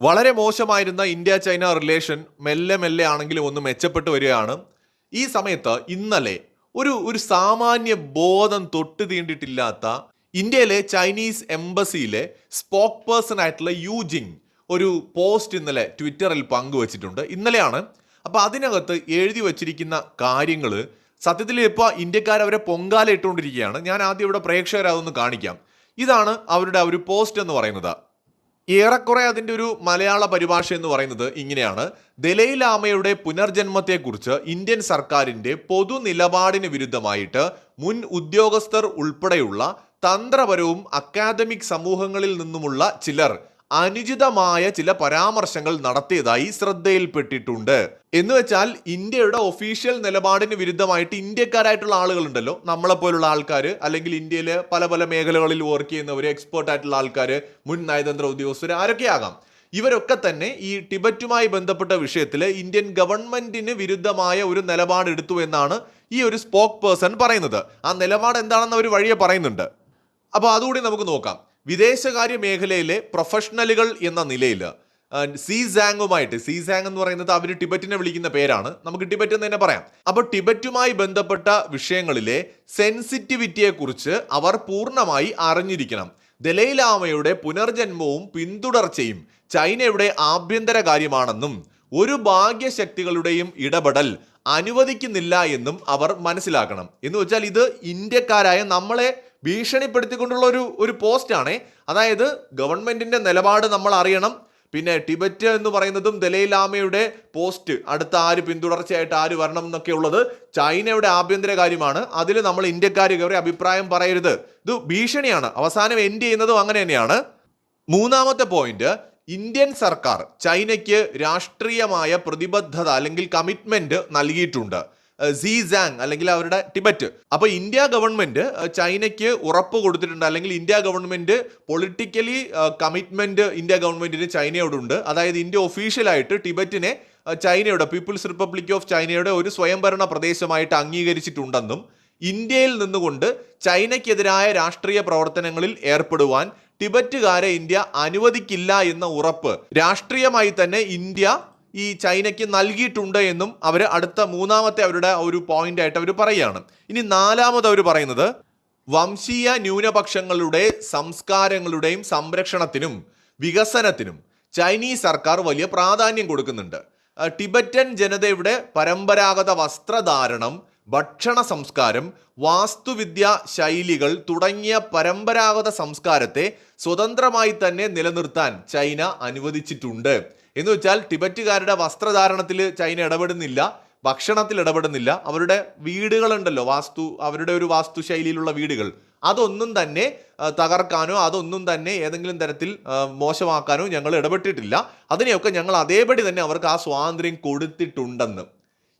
വളരെ മോശമായിരുന്ന India China relation മെല്ലെ മെല്ലെ ആണെങ്കിലും ഒന്ന് മെച്ചപ്പെട്ടു വരികയാണ്. ഈ സമയത്ത് ഇന്നലെ ഒരു ഒരു സാമാന്യ ബോധം തൊട്ട് തീണ്ടിട്ടില്ലാത്ത ഇന്ത്യയിലെ ചൈനീസ് എംബസിയിലെ സ്പോക്ക് പേഴ്സൺ ആയിട്ടുള്ള യൂജിങ് ഒരു പോസ്റ്റ് ഇന്നലെ ട്വിറ്ററിൽ പങ്കുവച്ചിട്ടുണ്ട്. ഇന്നലെയാണ്. അപ്പോൾ അതിനകത്ത് എഴുതി വച്ചിരിക്കുന്ന കാര്യങ്ങൾ സത്യത്തിൽ ഇപ്പോൾ ഇന്ത്യക്കാർ അവരെ പൊങ്കാല ഇട്ടുകൊണ്ടിരിക്കുകയാണ്. ഞാൻ ആദ്യം ഇവിടെ പ്രേക്ഷകരെ അതൊന്ന് കാണിക്കാം. ഇതാണ് അവരുടെ ഒരു പോസ്റ്റ് എന്ന് പറയുന്നത്. ഏറെക്കുറെ അതിന്റെ ഒരു മലയാള പരിഭാഷ എന്ന് പറയുന്നത് ഇങ്ങനെയാണ്. ദലൈലാമയുടെ പുനർജന്മത്തെക്കുറിച്ച് ഇന്ത്യൻ സർക്കാരിന്റെ പൊതു നിലപാടിന് വിരുദ്ധമായിട്ട് മുൻ ഉദ്യോഗസ്ഥർ ഉൾപ്പെടെയുള്ള തന്ത്രപരവും അക്കാദമിക് സമൂഹങ്ങളിൽ നിന്നുമുള്ള ചിലർ അനുചിതമായ ചില പരാമർശങ്ങൾ നടത്തിയതായി ശ്രദ്ധയിൽപ്പെട്ടിട്ടുണ്ട്. എന്ന് വെച്ചാൽ ഇന്ത്യയുടെ ഒഫീഷ്യൽ നിലപാടിന് വിരുദ്ധമായിട്ട് ഇന്ത്യക്കാരായിട്ടുള്ള ആളുകളുണ്ടല്ലോ. നമ്മളെ പോലുള്ള ആൾക്കാർ അല്ലെങ്കിൽ ഇന്ത്യയിലെ പല പല മേഖലകളിൽ വർക്ക് ചെയ്യുന്നവർ എക്സ്പേർട്ട് ആയിട്ടുള്ള ആൾക്കാർ മുൻ നയതന്ത്ര ഉദ്യോഗസ്ഥർ ആരൊക്കെ ആകാം. ഇവരൊക്കെ തന്നെ ഈ ടിബറ്റുമായി ബന്ധപ്പെട്ട വിഷയത്തിൽ ഇന്ത്യൻ ഗവൺമെന്റിന് വിരുദ്ധമായ ഒരു നിലപാടെടുത്തു എന്നാണ് ഈ ഒരു സ്പോക്ക് പേഴ്സൺ പറയുന്നത്. ആ നിലപാട് എന്താണെന്ന് അവർ വഴിയെ പറയുന്നുണ്ട്. അപ്പോൾ അതുകൂടി നമുക്ക് നോക്കാം. വിദേശകാര്യ മേഖലയിലെ പ്രൊഫഷണലുകൾ എന്ന നിലയിൽ സി സാങ്ങുമായിട്ട് സി സീസാങ് എന്ന് പറയുന്നത് അവർ ടിബറ്റിനെ വിളിക്കുന്ന പേരാണ്. നമുക്ക് ടിബറ്റ് എന്ന് തന്നെ പറയാം. അപ്പോൾ ടിബറ്റുമായി ബന്ധപ്പെട്ട വിഷയങ്ങളിലെ സെൻസിറ്റിവിറ്റിയെക്കുറിച്ച് അവർ പൂർണമായി അറിഞ്ഞിരിക്കണം. ദലൈലാമയുടെ പുനർജന്മവും പിന്തുടർച്ചയും ചൈനയുടെ ആഭ്യന്തര കാര്യമാണെന്നും ഒരു ഭാഗ്യശക്തികളുടെയും ഇടപെടൽ അനുവദിക്കുന്നില്ല എന്നും അവർ മനസ്സിലാക്കണം. എന്ന് വെച്ചാൽ ഇത് ഇന്ത്യക്കാരായ നമ്മളെ ഭീഷണിപ്പെടുത്തിക്കൊണ്ടുള്ള ഒരു ഒരു പോസ്റ്റാണ്. അതായത് ഗവൺമെന്റിന്റെ നിലപാട് നമ്മൾ അറിയണം. പിന്നെ ടിബറ്റ് എന്ന് പറയുന്നതും ദലൈലാമയുടെ പോസ്റ്റ് അടുത്ത ആര് പിന്തുടർച്ചയായിട്ട് ആര് വരണം എന്നൊക്കെ ഉള്ളത് ചൈനയുടെ ആഭ്യന്തര കാര്യമാണ്. അതിൽ നമ്മൾ ഇന്ത്യക്കാർ കയറി അഭിപ്രായം പറയരുത്. ഇത് ഭീഷണിയാണ്. അവസാനം എൻഡ് ചെയ്യുന്നതും അങ്ങനെ തന്നെയാണ്. മൂന്നാമത്തെ പോയിന്റ് ഇന്ത്യൻ സർക്കാർ ചൈനയ്ക്ക് രാഷ്ട്രീയമായ പ്രതിബദ്ധത അല്ലെങ്കിൽ കമ്മിറ്റ്മെന്റ് നൽകിയിട്ടുണ്ട്. സീസാങ് അല്ലെങ്കിൽ അവരുടെ ടിബറ്റ്. അപ്പൊ ഇന്ത്യ ഗവൺമെന്റ് ചൈനയ്ക്ക് ഉറപ്പ് കൊടുത്തിട്ടുണ്ട്. അല്ലെങ്കിൽ India government politically commitment India ഗവൺമെന്റിന് ചൈനയോടുണ്ട്. അതായത് ഇന്ത്യ ഒഫീഷ്യലായിട്ട് ടിബറ്റിനെ ചൈനയുടെ പീപ്പിൾസ് റിപ്പബ്ലിക് ഓഫ് ചൈനയുടെ ഒരു സ്വയംഭരണ പ്രദേശമായിട്ട് അംഗീകരിച്ചിട്ടുണ്ടെന്നും ഇന്ത്യയിൽ നിന്നുകൊണ്ട് ചൈനയ്ക്കെതിരായ രാഷ്ട്രീയ പ്രവർത്തനങ്ങളിൽ ഏർപ്പെടുവാൻ ടിബറ്റുകാരെ ഇന്ത്യ അനുവദിക്കില്ല എന്ന ഉറപ്പ് രാഷ്ട്രീയമായി തന്നെ ഇന്ത്യ ഈ ചൈനയ്ക്ക് നൽകിയിട്ടുണ്ട് എന്നും അവർ അടുത്ത മൂന്നാമത്തെ അവരുടെ ഒരു പോയിന്റ് ആയിട്ട് അവർ പറയുകയാണ്. ഇനി നാലാമത് അവർ പറയുന്നത് വംശീയ ന്യൂനപക്ഷങ്ങളുടെ സംസ്കാരങ്ങളുടെയും സംരക്ഷണത്തിനും വികസനത്തിനും ചൈനീസ് സർക്കാർ വലിയ പ്രാധാന്യം കൊടുക്കുന്നുണ്ട്. ടിബറ്റൻ ജനതയുടെ പരമ്പരാഗത വസ്ത്രധാരണം ഭക്ഷണ സംസ്കാരം വാസ്തുവിദ്യ ശൈലികൾ തുടങ്ങിയ പരമ്പരാഗത സംസ്കാരത്തെ സ്വതന്ത്രമായി തന്നെ നിലനിർത്താൻ ചൈന അനുവദിച്ചിട്ടുണ്ട്. എന്ന് വെച്ചാൽ ടിബറ്റുകാരുടെ വസ്ത്രധാരണത്തിൽ ചൈന ഇടപെടുന്നില്ല ഭക്ഷണത്തിൽ ഇടപെടുന്നില്ല. അവരുടെ വീടുകളുണ്ടല്ലോ വാസ്തു അവരുടെ ഒരു വാസ്തുശൈലിയിലുള്ള വീടുകൾ. അതൊന്നും തന്നെ തകർക്കാനോ അതൊന്നും തന്നെ ഏതെങ്കിലും തരത്തിൽ മോശമാക്കാനോ ഞങ്ങൾ ഇടപെട്ടിട്ടില്ല. അതിനെയൊക്കെ ഞങ്ങൾ അതേപടി തന്നെ അവർക്ക് ആ സ്വാതന്ത്ര്യം കൊടുത്തിട്ടുണ്ടെന്ന്.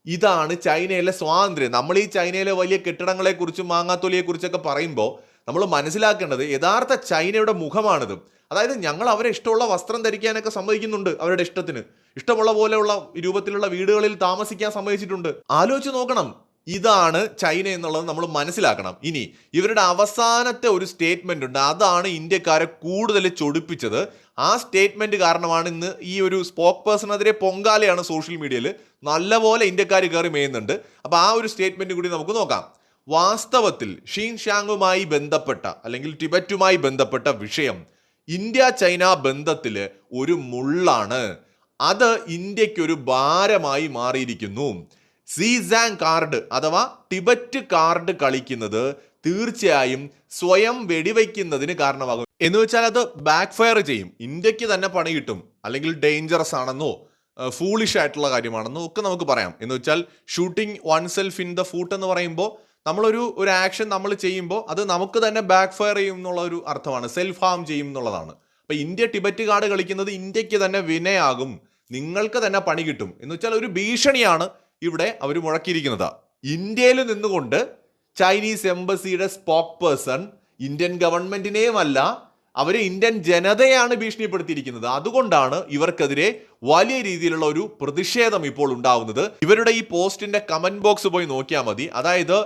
ഇതാണ് ചൈനയിലെ സ്വാതന്ത്ര്യം. നമ്മൾ ഈ ചൈനയിലെ വലിയ കെട്ടിടങ്ങളെക്കുറിച്ചും മാങ്ങാത്തൊലിയെക്കുറിച്ചൊക്കെ പറയുമ്പോൾ നമ്മൾ മനസ്സിലാക്കേണ്ടത് യഥാർത്ഥ ചൈനയുടെ മുഖമാണിത്. അതായത് ഞങ്ങൾ അവരെ ഇഷ്ടമുള്ള വസ്ത്രം ധരിക്കാനൊക്കെ സമ്മതിക്കുന്നുണ്ട് അവരുടെ ഇഷ്ടത്തിന്. ഇഷ്ടമുള്ള പോലെയുള്ള രൂപത്തിലുള്ള വീടുകളിൽ താമസിക്കാൻ സമ്മതിച്ചിട്ടുണ്ട്. ആലോചിച്ച് നോക്കണം. ഇതാണ് ചൈന എന്നുള്ളത് നമ്മൾ മനസ്സിലാക്കണം. ഇനി ഇവരുടെ അവസാനത്തെ ഒരു സ്റ്റേറ്റ്മെന്റ് ഉണ്ട്. അതാണ് ഇന്ത്യക്കാരെ കൂടുതൽ ചൊടിപ്പിച്ചത്. ആ സ്റ്റേറ്റ്മെന്റ് കാരണമാണ് ഇന്ന് ഈ ഒരു സ്പോക്ക് പേഴ്സണെതിരെ പൊങ്കാലയാണ് സോഷ്യൽ മീഡിയയിൽ നല്ലപോലെ ഇന്ത്യക്കാർ കയറി മേയുന്നുണ്ട്. അപ്പോൾ ആ ഒരു സ്റ്റേറ്റ്മെന്റ് കൂടി നമുക്ക് നോക്കാം. വാസ്തവത്തിൽ ഷീൻ ഷാങ്ങുമായി ബന്ധപ്പെട്ട അല്ലെങ്കിൽ ടിബറ്റുമായി ബന്ധപ്പെട്ട വിഷയം ഇന്ത്യ ചൈന ബന്ധത്തിൽ ഒരു മുള്ളാണ്. അത് ഇന്ത്യക്കൊരു ഭാരമായി മാറിയിരിക്കുന്നു. സീസാങ് കാർഡ് അഥവാ ടിബറ്റ് കാർഡ് കളിക്കുന്നത് തീർച്ചയായും സ്വയം വെടിവെക്കുന്നതിന് കാരണമാകും. എന്ന് വെച്ചാൽ അത് ബാക്ക് ഫയർ ചെയ്യും. ഇന്ത്യയ്ക്ക് തന്നെ പണി കിട്ടും. അല്ലെങ്കിൽ ഡേഞ്ചറസ് ആണെന്നോ ഫൂളിഷ് ആയിട്ടുള്ള കാര്യമാണെന്നോ ഒക്കെ നമുക്ക് പറയാം. എന്ന് വെച്ചാൽ shooting one self in the foot എന്ന് പറയുമ്പോൾ നമ്മളൊരു ഒരു ആക്ഷൻ നമ്മൾ ചെയ്യുമ്പോൾ അത് നമുക്ക് തന്നെ ബാക്ക് ഫയർ ചെയ്യും എന്നുള്ള ഒരു അർത്ഥമാണ്. സെൽഫ് ഹാം ചെയ്യും എന്നുള്ളതാണ്. അപ്പൊ ഇന്ത്യ ടിബറ്റ് കാർഡ് കളിക്കുന്നത് ഇന്ത്യയ്ക്ക് തന്നെ വിനയാകും. നിങ്ങൾക്ക് തന്നെ പണി കിട്ടും. എന്ന് വെച്ചാൽ ഒരു ഭീഷണിയാണ് ഇവിടെ അവർ മുഴക്കിയിരിക്കുന്നത്. ഇന്ത്യയിൽ നിന്നുകൊണ്ട് ചൈനീസ് എംബസിയുടെ സ്പോക്ക് പേഴ്സൺ ഇന്ത്യൻ ഗവൺമെന്റിനെയുമല്ല അവർ ഇന്ത്യൻ ജനതയാണ് ഭീഷണിപ്പെടുത്തിയിരിക്കുന്നത്. അതുകൊണ്ടാണ് ഇവർക്കെതിരെ വലിയ രീതിയിലുള്ള ഒരു പ്രതിഷേധം ഇപ്പോൾ ഉണ്ടാവുന്നത്. ഇവരുടെ ഈ പോസ്റ്റിന്റെ കമന്റ് ബോക്സ് പോയി നോക്കിയാൽ മതി. അതായത്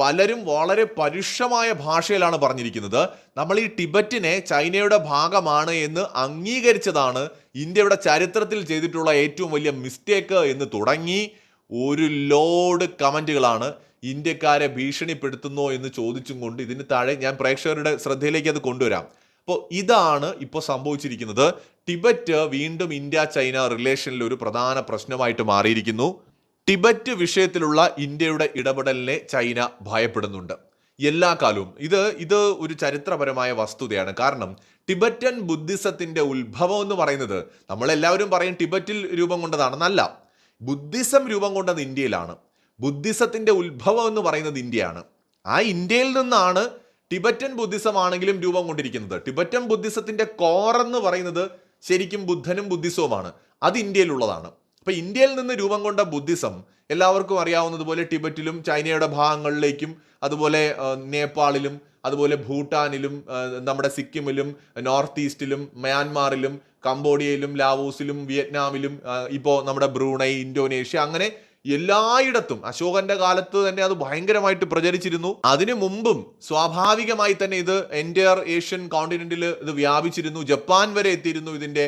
പലരും വളരെ പരുഷമായ ഭാഷയിലാണ് പറഞ്ഞിരിക്കുന്നത്. നമ്മൾ ഈ ടിബറ്റിനെ ചൈനയുടെ ഭാഗമാണ് എന്ന് അംഗീകരിച്ചതാണ് ഇന്ത്യയുടെ ചരിത്രത്തിൽ ചെയ്തിട്ടുള്ള ഏറ്റവും വലിയ മിസ്റ്റേക്ക് എന്ന് തുടങ്ങി ഒരു ലോഡ് കമന്റുകളാണ് ഇന്ത്യക്കാരെ ഭീഷണിപ്പെടുത്തുന്നോ എന്ന് ചോദിച്ചും കൊണ്ട് ഇതിന് താഴെ ഞാൻ പ്രേക്ഷകരുടെ ശ്രദ്ധയിലേക്ക് അത് കൊണ്ടുവരാം. അപ്പോൾ ഇതാണ് ഇപ്പോൾ സംഭവിച്ചിരിക്കുന്നത്. ടിബറ്റ് വീണ്ടും ഇന്ത്യ ചൈന റിലേഷനിൽ ഒരു പ്രധാന പ്രശ്നമായിട്ട് മാറിയിരിക്കുന്നു. ടിബറ്റ് വിഷയത്തിലുള്ള ഇന്ത്യയുടെ ഇടപെടലിനെ ചൈന ഭയപ്പെടുന്നുണ്ട്. എല്ലാ കാലവും. ഇത് ഇത് ഒരു ചരിത്രപരമായ വസ്തുതയാണ്. കാരണം ടിബറ്റൻ ബുദ്ധിസത്തിന്റെ ഉത്ഭവം എന്ന് പറയുന്നത് നമ്മളെല്ലാവരും പറയും ടിബറ്റിൽ രൂപം കൊണ്ടതാണെന്നല്ല. ബുദ്ധിസം രൂപം കൊണ്ടത് ഇന്ത്യയിലാണ്. ബുദ്ധിസത്തിന്റെ ഉത്ഭവം എന്ന് പറയുന്നത് ഇന്ത്യയാണ്. ആ ഇന്ത്യയിൽ നിന്നാണ് ടിബറ്റൻ ബുദ്ധിസം ആണെങ്കിലും രൂപം കൊണ്ടിരിക്കുന്നത്. ടിബറ്റൻ ബുദ്ധിസത്തിന്റെ കോർ എന്ന് പറയുന്നത് ശരിക്കും ബുദ്ധനും ബുദ്ധിസവുമാണ്. അത് ഇന്ത്യയിലുള്ളതാണ്. അപ്പോൾ ഇന്ത്യയിൽ നിന്ന് രൂപം കൊണ്ട ബുദ്ധിസം എല്ലാവർക്കും അറിയാവുന്നതുപോലെ ടിബറ്റിലും ചൈനയുടെ ഭാഗങ്ങളിലേക്കും അതുപോലെ നേപ്പാളിലും അതുപോലെ ഭൂട്ടാനിലും നമ്മുടെ സിക്കിമിലും നോർത്ത് ഈസ്റ്റിലും മ്യാൻമാറിലും കംബോഡിയയിലും ലാവോസിലും വിയറ്റ്നാമിലും ഇപ്പോൾ നമ്മുടെ ബ്രൂണൈ ഇന്തോനേഷ്യ അങ്ങനെ എല്ലായിടത്തും. അശോകന്റെ കാലത്ത് തന്നെ അത് ഭയങ്കരമായിട്ട് പ്രചരിച്ചിരുന്നു. അതിനു മുമ്പും സ്വാഭാവികമായി തന്നെ ഇത് എന്റയർ ഏഷ്യൻ കോണ്ടിനെന്റിൽ ഇത് വ്യാപിച്ചിരുന്നു. ജപ്പാൻ വരെ എത്തിയിരുന്നു ഇതിന്റെ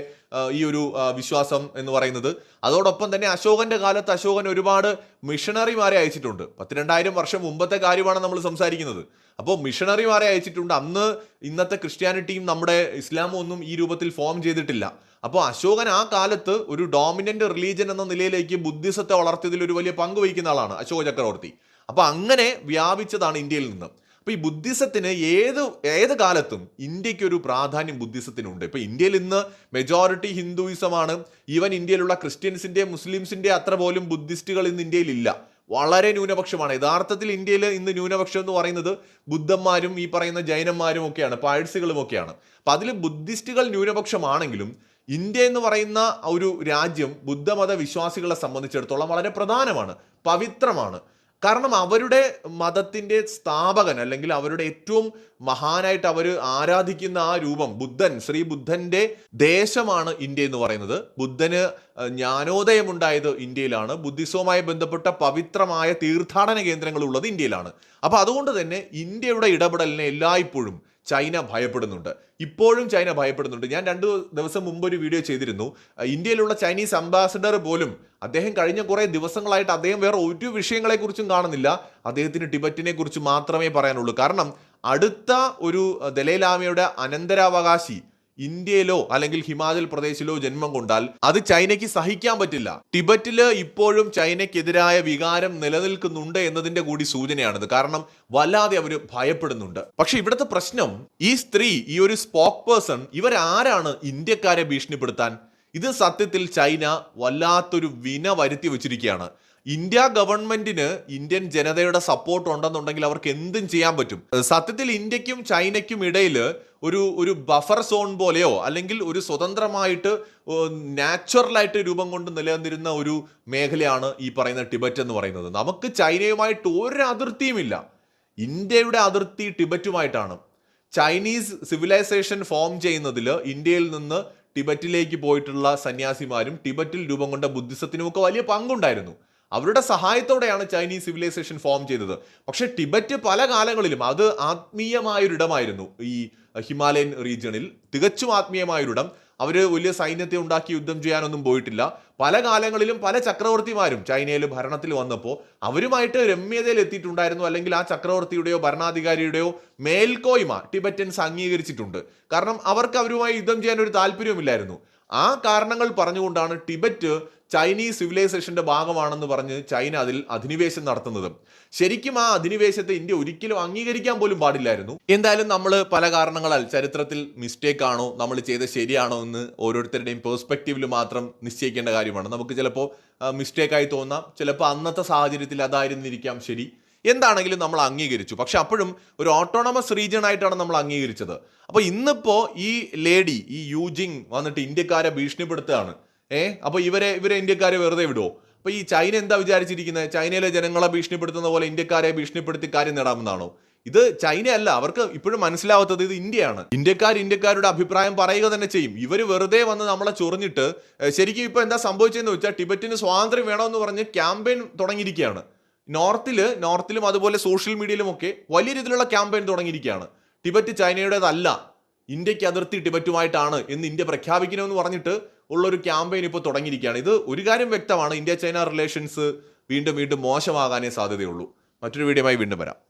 ഈ ഒരു വിശ്വാസം എന്ന് പറയുന്നത്. അതോടൊപ്പം തന്നെ അശോകന്റെ കാലത്ത് അശോകൻ ഒരുപാട് മിഷണറിമാരെ അയച്ചിട്ടുണ്ട്. പത്തിരണ്ടായിരം വർഷം മുമ്പത്തെ കാര്യമാണ് നമ്മൾ സംസാരിക്കുന്നത്. അപ്പോൾ മിഷണറിമാരെ അയച്ചിട്ടുണ്ട്. അന്ന് ഇന്നത്തെ ക്രിസ്ത്യാനിറ്റിയും നമ്മുടെ ഇസ്ലാമും ഒന്നും ഈ രൂപത്തിൽ ഫോം ചെയ്തിട്ടില്ല. അപ്പോൾ അശോകൻ ആ കാലത്ത് ഒരു ഡോമിനന്റ് റിലീജൻ എന്ന നിലയിലേക്ക് ബുദ്ധിസത്തെ വളർത്തിയതിൽ ഒരു വലിയ പങ്ക് വഹിക്കുന്ന ആളാണ് അശോക ചക്രവർത്തി. അപ്പോൾ അങ്ങനെ വ്യാപിച്ചതാണ് ഇന്ത്യയിൽ നിന്ന്. അപ്പോൾ ഈ ബുദ്ധിസത്തിന് ഏത് ഏത് കാലത്തും ഇന്ത്യയ്ക്ക് ഒരു പ്രാധാന്യം ബുദ്ധിസത്തിനുണ്ട്. ഇപ്പോൾ ഇന്ത്യയിൽ ഇന്ന് മെജോറിറ്റി ഹിന്ദുയിസമാണ് ഈവൻ ഇന്ത്യയിലുള്ള ക്രിസ്ത്യൻസിന്റെ മുസ്ലിംസിന്റെ അത്ര പോലും ബുദ്ധിസ്റ്റുകൾ ഇന്ന് ഇന്ത്യയിലില്ല വളരെ ന്യൂനപക്ഷമാണ്. യഥാർത്ഥത്തിൽ ഇന്ത്യയിൽ ഇന്ന് ന്യൂനപക്ഷം എന്ന് പറയുന്നത് ബുദ്ധന്മാരും ഈ പറയുന്ന ജൈനന്മാരും ഒക്കെയാണ് പാഴ്സികളും ഒക്കെയാണ്. അപ്പൊ അതിൽ ബുദ്ധിസ്റ്റുകൾ ന്യൂനപക്ഷമാണെങ്കിലും ഇന്ത്യ എന്ന് പറയുന്ന ഒരു രാജ്യം ബുദ്ധമത വിശ്വാസികളെ സംബന്ധിച്ചിടത്തോളം വളരെ പ്രധാനമാണ് പവിത്രമാണ്. കാരണം അവരുടെ മതത്തിന്റെ സ്ഥാപകൻ അല്ലെങ്കിൽ അവരുടെ ഏറ്റവും മഹാനായിട്ട് അവർ ആരാധിക്കുന്ന ആ രൂപം ബുദ്ധൻ ശ്രീ ബുദ്ധന്റെ ദേശമാണ് ഇന്ത്യ എന്ന് പറയുന്നത്. ബുദ്ധന് ജ്ഞാനോദയമുണ്ടായത് ഇന്ത്യയിലാണ്. ബുദ്ധിസവുമായി ബന്ധപ്പെട്ട പവിത്രമായ തീർത്ഥാടന കേന്ദ്രങ്ങൾ ഉള്ളത് ഇന്ത്യയിലാണ്. അപ്പോൾ അതുകൊണ്ട് തന്നെ ഇന്ത്യയുടെ ഇടപെടലിനെ എല്ലായ്പ്പോഴും ചൈന ഭയപ്പെടുന്നുണ്ട്. ഇപ്പോഴും ചൈന ഭയപ്പെടുന്നുണ്ട്. ഞാൻ രണ്ട് ദിവസം മുമ്പ് ഒരു വീഡിയോ ചെയ്തിരുന്നു. ഇന്ത്യയിലുള്ള ചൈനീസ് അംബാസഡർ പോലും അദ്ദേഹം കഴിഞ്ഞ കുറേ ദിവസങ്ങളായിട്ട് അദ്ദേഹം വേറെ ഒരു വിഷയങ്ങളെക്കുറിച്ചും കാണുന്നില്ല. അദ്ദേഹത്തിന് ടിബറ്റിനെ കുറിച്ച് മാത്രമേ പറയാനുള്ളൂ. കാരണം അടുത്ത ഒരു ദലൈലാമയുടെ അനന്തരാവകാശി ഇന്ത്യയിലോ അല്ലെങ്കിൽ ഹിമാചൽ പ്രദേശിലോ ജന്മം കൊണ്ടാൽ അത് ചൈനയ്ക്ക് സഹിക്കാൻ പറ്റില്ല. ടിബറ്റിൽ ഇപ്പോഴും ചൈനയ്ക്കെതിരായ വികാരം നിലനിൽക്കുന്നുണ്ട് എന്നതിന്റെ കൂടി സൂചനയാണിത്. കാരണം വല്ലാതെ അവർ ഭയപ്പെടുന്നുണ്ട്. പക്ഷെ ഇവിടുത്തെ പ്രശ്നം ഈ സ്ത്രീ ഈ ഒരു സ്പോക്ക് പേഴ്സൺ ഇവരാരാണ് ഇന്ത്യക്കാരെ ഭീഷണിപ്പെടുത്താൻ? ഇത് സത്യത്തിൽ ചൈന വല്ലാത്തൊരു വിന വരുത്തി വെച്ചിരിക്കുകയാണ്. ഇന്ത്യ ഗവൺമെന്റിന് ഇന്ത്യൻ ജനതയുടെ സപ്പോർട്ട് ഉണ്ടെന്നുണ്ടെങ്കിൽ അവർക്ക് എന്തും ചെയ്യാൻ പറ്റും. സത്യത്തിൽ ഇന്ത്യക്കും ചൈനയ്ക്കും ഇടയിൽ ഒരു ഒരു ബഫർ സോൺ പോലെയോ അല്ലെങ്കിൽ ഒരു സ്വതന്ത്രമായിട്ട് നാച്ചുറലായിട്ട് രൂപം കൊണ്ട് നിലനിന്നിരുന്ന ഒരു മേഖലയാണ് ഈ പറയുന്ന ടിബറ്റ് എന്ന് പറയുന്നത്. നമുക്ക് ചൈനയുമായിട്ട് ഒരു അതിർത്തിയുമില്ല. ഇന്ത്യയുടെ അതിർത്തി ടിബറ്റുമായിട്ടാണ്. ചൈനീസ് സിവിലൈസേഷൻ ഫോം ചെയ്യുന്നതിൽ ഇന്ത്യയിൽ നിന്ന് ടിബറ്റിലേക്ക് പോയിട്ടുള്ള സന്യാസിമാരും ടിബറ്റിൽ രൂപം കൊണ്ട ബുദ്ധിസത്തിനുമൊക്കെ വലിയ പങ്കുണ്ടായിരുന്നു. അവരുടെ സഹായത്തോടെയാണ് ചൈനീസ് സിവിലൈസേഷൻ ഫോം ചെയ്തത്. പക്ഷേ ടിബറ്റ് പല കാലങ്ങളിലും അത് ആത്മീയമായൊരിടമായിരുന്നു. ഈ ഹിമാലയൻ റീജിയണിൽ. തികച്ചും ആത്മീയമായൊരിടം അവർ വലിയ സൈന്യത്തെ ഉണ്ടാക്കി യുദ്ധം ചെയ്യാനൊന്നും പോയിട്ടില്ല. പല കാലങ്ങളിലും പല ചക്രവർത്തിമാരും ചൈനയിൽ ഭരണത്തിൽ വന്നപ്പോൾ അവരുമായിട്ട് രമ്യതയിൽ എത്തിയിട്ടുണ്ടായിരുന്നു. അല്ലെങ്കിൽ ആ ചക്രവർത്തിയുടെയോ ഭരണാധികാരിയുടെയോ മേൽക്കോയ്മ ടിബറ്റൻസ് അംഗീകരിച്ചിട്ടുണ്ട്. കാരണം അവർക്ക് അവരുമായി യുദ്ധം ചെയ്യാൻ ഒരു താല്പര്യവുമില്ലായിരുന്നു. ആ കാരണങ്ങൾ പറഞ്ഞുകൊണ്ടാണ് ടിബറ്റ് ചൈനീസ് സിവിലൈസേഷന്റെ ഭാഗമാണെന്ന് പറഞ്ഞ് ചൈന അതിൽ അധിനിവേശം നടത്തുന്നത്. ശരിക്കും ആ അധിനിവേശത്തെ ഇന്ത്യ ഒരിക്കലും അംഗീകരിക്കാൻ പോലും പാടില്ലായിരുന്നു. എന്തായാലും നമ്മൾ പല കാരണങ്ങളാൽ ചരിത്രത്തിൽ മിസ്റ്റേക്ക് ആണോ നമ്മൾ ചെയ്ത ശരിയാണോ എന്ന് ഓരോരുത്തരുടെയും പേഴ്സ്പെക്റ്റീവിൽ മാത്രം നിശ്ചയിക്കേണ്ട കാര്യമാണ്. നമുക്ക് ചിലപ്പോൾ മിസ്റ്റേക്കായി തോന്നാം. ചിലപ്പോൾ അന്നത്തെ സാഹചര്യത്തിൽ അതായിരുന്നിരിക്കാം ശരി. എന്താണെങ്കിലും നമ്മൾ അംഗീകരിച്ചു. പക്ഷെ അപ്പോഴും ഒരു ഓട്ടോണമസ് റീജിയൺ ആയിട്ടാണ് നമ്മൾ അംഗീകരിച്ചത്. അപ്പോൾ ഇന്നിപ്പോൾ ഈ ലേഡി ഈ യൂജിങ് വന്നിട്ട് ഇന്ത്യക്കാരെ ഭീഷണിപ്പെടുത്തുകയാണ്. ഏ? അപ്പോൾ ഇവരെ ഇവരെ ഇന്ത്യക്കാരെ വെറുതെ വിടുമോ അപ്പോൾ ഈ ചൈന എന്താ വിചാരിച്ചിരിക്കുന്നത് ചൈനയിലെ ജനങ്ങളെ ഭീഷണിപ്പെടുത്തുന്ന പോലെ ഇന്ത്യക്കാരെ ഭീഷണിപ്പെടുത്തി കാര്യം നേടാമെന്നാണോ? ഇത് ചൈനയല്ല അവർക്ക് ഇപ്പോഴും മനസ്സിലാവാത്തത് ഇത് ഇന്ത്യയാണ്. ഇന്ത്യക്കാർ ഇന്ത്യക്കാരുടെ അഭിപ്രായം പറയുക തന്നെ ചെയ്യും. ഇവർ വെറുതെ വന്ന് നമ്മളെ ചൊറിഞ്ഞിട്ട് ഏഹ്, ശരിക്കും ഇപ്പോൾ എന്താ സംഭവിച്ചതെന്ന് വെച്ചാൽ ടിബറ്റിന് സ്വാതന്ത്ര്യം വേണമെന്ന് പറഞ്ഞ് ക്യാമ്പയിൻ തുടങ്ങിയിരിക്കുകയാണ് നോർത്തിൽ നോർത്തിലും അതുപോലെ സോഷ്യൽ മീഡിയയിലും ഒക്കെ വലിയ രീതിയിലുള്ള ക്യാമ്പയിൻ തുടങ്ങിയിരിക്കുകയാണ് ടിബറ്റ് ചൈനയുടേതല്ല. ഇന്ത്യയ്ക്ക് അതിർത്തി ടിബറ്റുമായിട്ടാണ് എന്ന് ഇന്ത്യ പ്രഖ്യാപിക്കണമെന്ന് പറഞ്ഞിട്ട് ഉള്ള ഒരു ക്യാമ്പയിൻ ഇപ്പോൾ തുടങ്ങിയിരിക്കുകയാണ്. ഇത് ഒരു കാര്യം വ്യക്തമാണ്. ഇന്ത്യ ചൈന റിലേഷൻസ് വീണ്ടും വീണ്ടും മോശമാകാനേ സാധ്യതയുള്ളൂ. മറ്റൊരു വീഡിയോയുമായി വീണ്ടും വരാം.